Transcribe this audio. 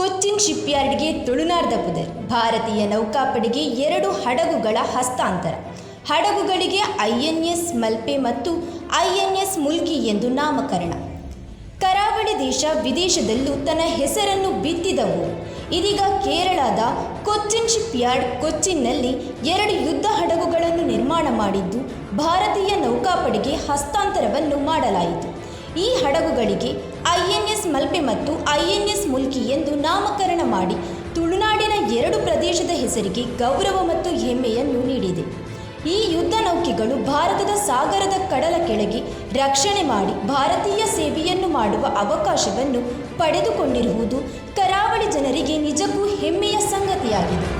ಕೊಚ್ಚಿನ್ ಶಿಪ್ಯಾರ್ಡ್ಗೆ ತುಳುನಾರ್ದ ಪುದರ್ ಭಾರತೀಯ ನೌಕಾಪಡೆಗೆ ಎರಡು ಹಡಗುಗಳ ಹಸ್ತಾಂತರ. ಹಡಗುಗಳಿಗೆ ಐಎನ್ಎಸ್ ಮಲ್ಪೆ ಮತ್ತು ಐ ಎನ್ ಎಸ್ ಮುಲ್ಕಿ ಎಂದು ನಾಮಕರಣ. ಕರಾವಳಿ ದೇಶ ವಿದೇಶದಲ್ಲೂ ತನ್ನ ಹೆಸರನ್ನು ಬಿತ್ತಿದವು ಇದೀಗ ಕೇರಳದ ಕೊಚ್ಚಿನ್ ಶಿಪ್ಯಾರ್ಡ್ ಕೊಚ್ಚಿನ್ನಲ್ಲಿ ಎರಡು ಯುದ್ಧ ಹಡಗುಗಳನ್ನು ನಿರ್ಮಾಣ ಮಾಡಿದ್ದು, ಭಾರತೀಯ ನೌಕಾಪಡೆಗೆ ಹಸ್ತಾಂತರವನ್ನು ಮಾಡಲಾಯಿತು. ಈ ಹಡಗುಗಳಿಗೆ ಮಲ್ಪೆ ಮತ್ತು ಐಎನ್ಎಸ್ ಮುಲ್ಕಿ ಎಂದು ನಾಮಕರಣ ಮಾಡಿ ತುಳುನಾಡಿನ ಎರಡು ಪ್ರದೇಶದ ಹೆಸರಿಗೆ ಗೌರವ ಮತ್ತು ಹೆಮ್ಮೆಯನ್ನು ನೀಡಿದೆ. ಈ ಯುದ್ಧ ನೌಕೆಗಳು ಭಾರತದ ಸಾಗರದ ಕಡಲ ಕೆಳಗೆ ರಕ್ಷಣೆ ಮಾಡಿ ಭಾರತೀಯ ಸೇವೆಯನ್ನು ಮಾಡುವ ಅವಕಾಶವನ್ನು ಪಡೆದುಕೊಂಡಿರುವುದು ಕರಾವಳಿ ಜನರಿಗೆ ನಿಜಕ್ಕೂ ಹೆಮ್ಮೆಯ ಸಂಗತಿಯಾಗಿದೆ.